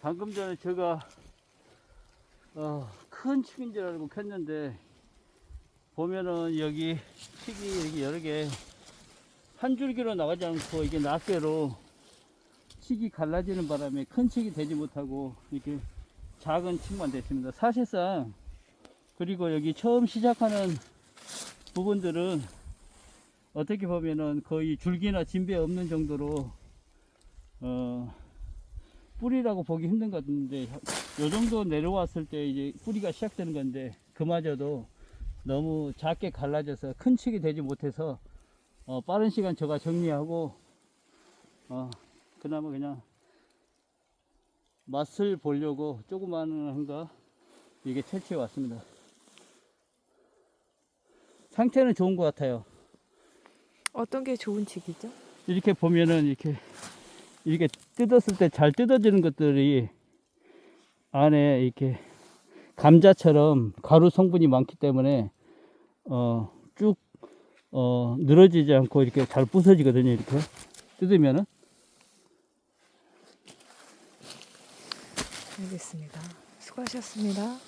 방금 전에 제가 어, 큰 칡인 줄 알고 켰는데 보면은 여기 칡이 여기 여러 개 한 줄기로 나가지 않고 이게 낱개로 칡이 갈라지는 바람에 큰 칡이 되지 못하고 이렇게 작은 칡만 됐습니다. 사실상 그리고 여기 처음 시작하는 부분들은 어떻게 보면은 거의 줄기나 진배 없는 정도로 어 뿌리라고 보기 힘든 것 같은데 요 정도 내려왔을 때 이제 뿌리가 시작되는 건데 그마저도 너무 작게 갈라져서 큰 칙이 되지 못해서 어, 빠른 시간 제가 정리하고 어, 그나마 그냥 맛을 보려고 조그마한 거 이게 채취해 왔습니다. 상태는 좋은 것 같아요. 어떤 게 좋은 칡이죠? 이렇게 보면은 이렇게 이렇게 뜯었을 때 잘 뜯어지는 것들이 안에 이렇게 감자처럼 가루 성분이 많기 때문에 어 쭉 어, 늘어지지 않고 이렇게 잘 부서지거든요 이렇게 뜯으면은 알겠습니다. 수고하셨습니다.